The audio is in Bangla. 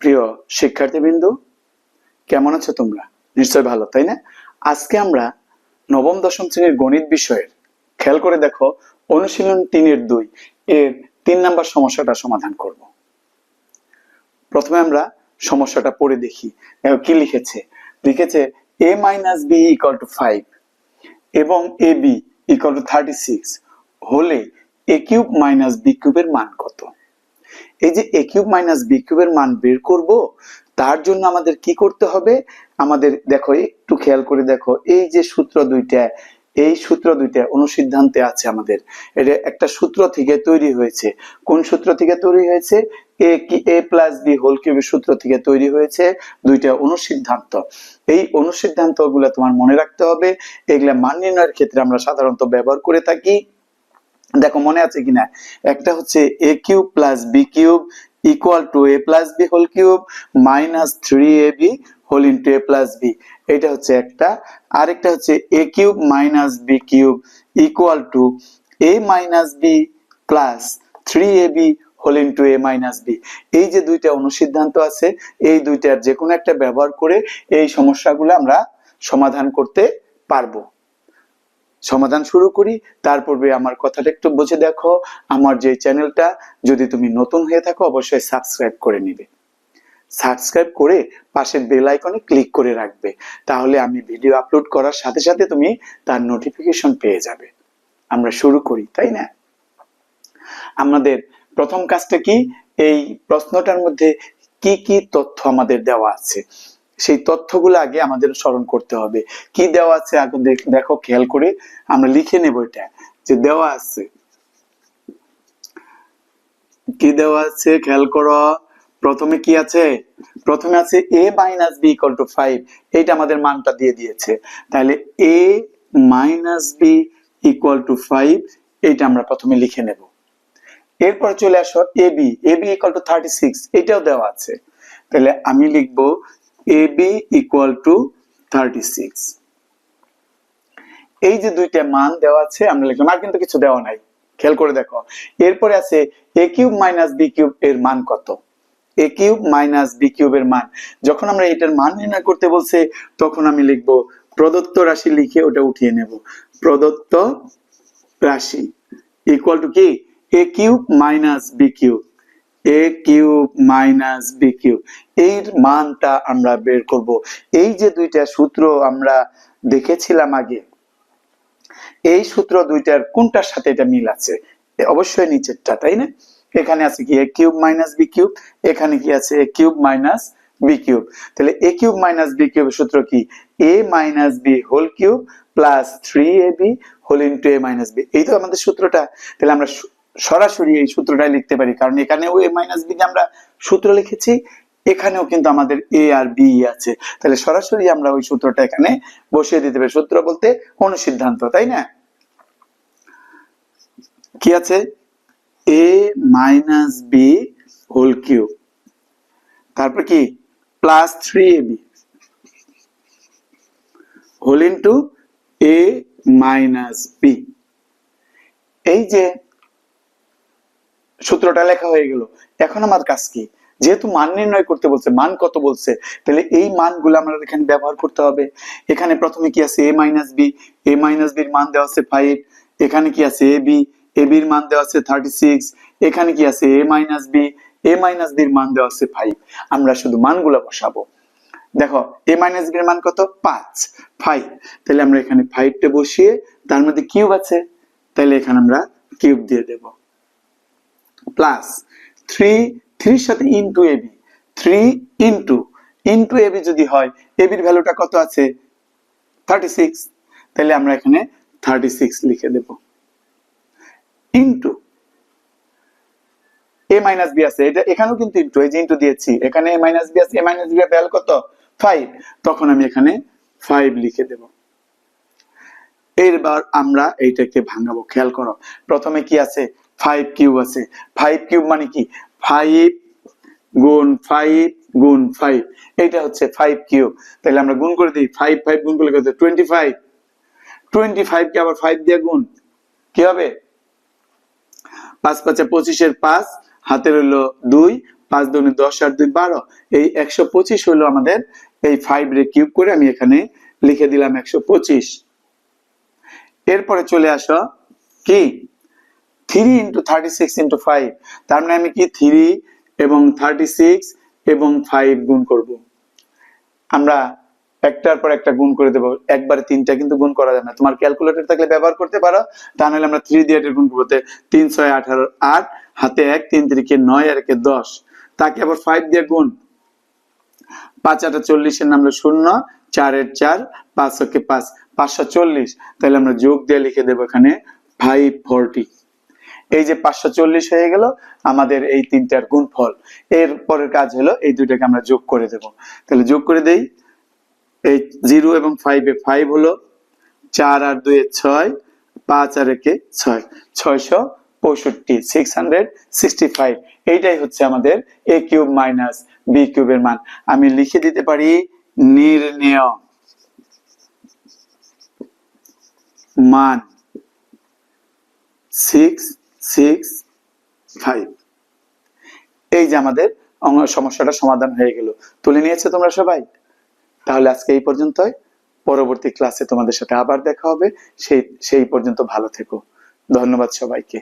প্রিয় শিক্ষার্থীবৃন্দু, কেমন আছো তোমরা? নিশ্চয় ভালো, তাই না? আজকে আমরা নবম, দশম শ্রেণির গণিত বিষয়ের খেয়াল করে দেখো, অনুশীলন তিনের দুই, এর তিন নাম্বার সমস্যাটা সমাধান করব। প্রথমে আমরা সমস্যাটা পড়ে দেখি কি লিখেছে? লিখেছে A minus B equal to five এবং A B equal to thirty six হলে এ কিউব মাইনাস বি কিউবের মান কত? এই যে এ কিউব মাইনাস বি কিউবের মান বের করব, তার জন্য আমাদের কি করতে হবে? আমাদের দেখো, একটু খেয়াল করে দেখো, এই যে সূত্র দুইটা, এই সূত্র দুইটা অনুসিদ্ধান্তে আছে আমাদের। এটা একটা সূত্র থেকে তৈরি হয়েছে। কোন সূত্র থেকে তৈরি হয়েছে? এ কি এ প্লাস বি হোল কিউবের সূত্র থেকে তৈরি হয়েছে, দুইটা অনুসিদ্ধান্ত। এই অনুসিদ্ধান্তগুলো তোমার মনে রাখতে হবে। এগুলা মান নির্ণয়ের ক্ষেত্রে আমরা সাধারণত ব্যবহার করে থাকি। দেখো মনে আছে কিনা? একটা হচ্ছে A cube plus B cube equal to A plus B whole cube minus three A B whole into A plus B এটা হচ্ছে একটা। আরেকটা হচ্ছে A cube minus B cube equal to A minus B plus three A B whole into A minus B এই যে দুইটা অনুসিদ্ধান্ত আছে, এই দুইটার যে কোনো একটা ব্যবহার করে এই সমস্যাগুলো আমরা সমাধান করতে পারব। সমাধান শুরু করি। তার পূর্বে আমার কথাটা একটু বুঝে দেখো। আমার যে চ্যানেলটা, যদি তুমি নতুন হয়ে থাকো, অবশ্যই সাবস্ক্রাইব করে নিবে। সাবস্ক্রাইব করে পাশের বেল আইকনে ক্লিক করে রাখবে। তাহলে আমি ভিডিও আপলোড করার সাথে সাথে তুমি তার নোটিফিকেশন পেয়ে যাবে। আমরা শুরু করি, তাই না? আমাদের প্রথম কাজটা কি? এই প্রশ্নটার মধ্যে কি কি তথ্য আমাদের দেওয়া আছে? সেই তথ্যগুলো আগে আমাদের স্মরণ করতে হবে। কি দেওয়া আছে? আগে দেখো খেয়াল করে আমরা লিখে নেব এটা। যে দেওয়া আছে। কি দেওয়া আছে? খেয়াল করো। প্রথমে কি আছে? প্রথমে আছে A minus B equal to five এইটা আমাদের মানটা দিয়ে দিয়েছে। তাহলে A minus B equal to five এইটা আমরা প্রথমে লিখে নেব। এরপর চলে আসো A B A B equal to thirty six এটাও দেওয়া আছে। তাহলে আমি লিখব A B equal to thirty six এই যে দুইটা মান দেওয়া আছে, আমরা লিখলাম, আর কিন্তু কিছু দেওয়া নাই। খেয়াল করে দেখো, এরপরে আছে A cube minus B cube এর মান কত? এ কিউব মাইনাস বি কিউবের মান। যখন আমরা এটার মান নির্ণয় করতে বলছে, তখন আমি লিখব প্রদত্ত রাশি লিখে ওটা উঠিয়ে নেব। প্রদত্ত রাশি ইকুয়াল টু কি? A cube minus B cube A cube minus B cube. এর মানটা আমরা বের করব। এই যে দুইটা সূত্র আমরা দেখেছিলাম আগে, এই সূত্র দুইটার কোনটার সাথে এটা মিল আছে? অবশ্যই নিচেরটা, তাই না? এখানে আছে কি A cube minus B cube, এখানে কি আছে A cube minus B cube. তাহলে এ কিউব মাইনাস বি কিউবের সূত্র কি? A minus B whole cube plus three A B whole into A minus B এই তো আমাদের সূত্রটা। তাহলে আমরা সরাসরি এই সূত্রটাই লিখতে পারি, কারণ এখানেও এ মাইনাস বি আমরা সূত্র লিখেছি, এখানেও কিন্তু আমাদের এ আর বি আছে। তাহলে সরাসরি আমরা ওই সূত্রটা এখানে বসিয়ে দিতে পারি, সূত্র বলতে অনুসিদ্ধান্ত, তাই না? কি আছে? A minus B whole cube তারপর কি? Plus three A B whole into A minus B এই যে সূত্রটা লেখা হয়ে গেল। এখন আমার কাজ কি? যেহেতু মান নির্ণয় করতে বলছে, মান কত বলছে, তাহলে এই মানগুলো আমরা এখানে ব্যবহার করতে হবে। এখানে প্রথমে কি আছে A minus B A minus বির মান দেওয়া আছে ফাইভ এখানে কি আছে এ বি এ বির মান দেওয়া আছে থার্টি সিক্স এখানে কি আছে A minus B A minus বির মান দেওয়া আছে ফাইভ আমরা শুধু মানগুলো বসাবো। দেখো এ মাইনাস বির মান কত? পাঁচ। ফাইভ তাহলে আমরা এখানে ফাইভটা বসিয়ে তার মধ্যে কিউব আছে। তাহলে এখানে আমরা কিউব দিয়ে দেব। প্লাস থ্রি থ্রির সাথে into AB three into into AB যদি হয় এবির ভ্যালুটা কত আছে? থার্টি সিক্স তাহলে আমরা এখানে থার্টি সিক্স লিখে দেব। ইন্টু এ মাইনাস বি আছে। এটা এখানেও কিন্তু ইন্টু এই যে ইন্টু দিয়েছি, এখানে এ মাইনাস বি আছে এ মাইনাস বি ভ্যালু কত? ফাইভ তখন আমি এখানে ফাইভ লিখে দেব। এরবার আমরা এইটাকে ভাঙাবো, খেয়াল করো। প্রথমে কি আছে? ফাইভ কিউব আছে। ফাইভ কিউব মানে কি? ফাইভ গুণ ফাইভ গুণ ফাইভ এটা হচ্ছে ফাইভ কিউব তাহলে আমরা গুণ করে দিই ফাইভ ফাইভ গুণ করলে কত? টোয়েন্টি ফাইভ কে আবার ফাইভ দিয়ে গুণ, কি হবে? পাঁচ পাঁচে পঁচিশের পাঁচ হাতে রইল দুই, পাঁচ দুগুণে দশ আর দুই বারো। এই একশো পঁচিশ হলো আমাদের এই ফাইভ রে কিউব করে আমি এখানে লিখে দিলাম একশো পঁচিশ। এরপরে চলে আসো, কি? Three into thirty six into five তার মানে আমি কি থ্রি এবং থার্টি সিক্স এবং ফাইভ গুণ করব। আমরা একটার পর একটা গুণ করে দেবো। একবারে তিনটা কিন্তু গুণ করা যাবে না। তোমার ক্যালকুলেটর থাকলে ব্যবহার করতে পারো। তা নাহলে আমরা থ্রি দিয়ে গুণ করব। তিন ছয় আঠারো আট, হাতে এক, তিন তিরিকে নয়, আর একে দশ। তাকে আবার ফাইভ দিয়ে গুণ। পাঁচ আটা চল্লিশের নামলো শূন্য চারের চার, পাঁচ ওকে পাঁচ, পাঁচশো চল্লিশ। তাহলে আমরা যোগ দিয়ে লিখে দেবো এখানে ফাইভ ফোরটি এই যে পাঁচশো চল্লিশ হয়ে গেল, আমাদের এই তিনটার গুণফল। এর পরের কাজ হলো এই দুইটাকে আমরা যোগ করে দেব। তাহলে যোগ করে দেই। এই জিরো এবং ফাইভে ফাইভ হলো, চার আর দুয়ে ছয়, পাঁচ আর একে ছয়। ছয়শো পঁয়ষট্টি সিক্স হান্ড্রেড সিক্সটি ফাইভ এইটাই হচ্ছে আমাদের এ কিউব মাইনাস বি কিউবের মান। আমি লিখে দিতে পারি নির্ণেয়। মান সিক্স সিক্স, ফাইভ। এই যে আমাদের সমস্যাটা সমাধান হয়ে গেল। তুলে নিয়েছে তোমরা সবাই? তাহলে আজকে এই পর্যন্তই। পরবর্তী ক্লাসে তোমাদের সাথে আবার দেখা হবে। সেই সেই পর্যন্ত ভালো থেকো। ধন্যবাদ সবাইকে।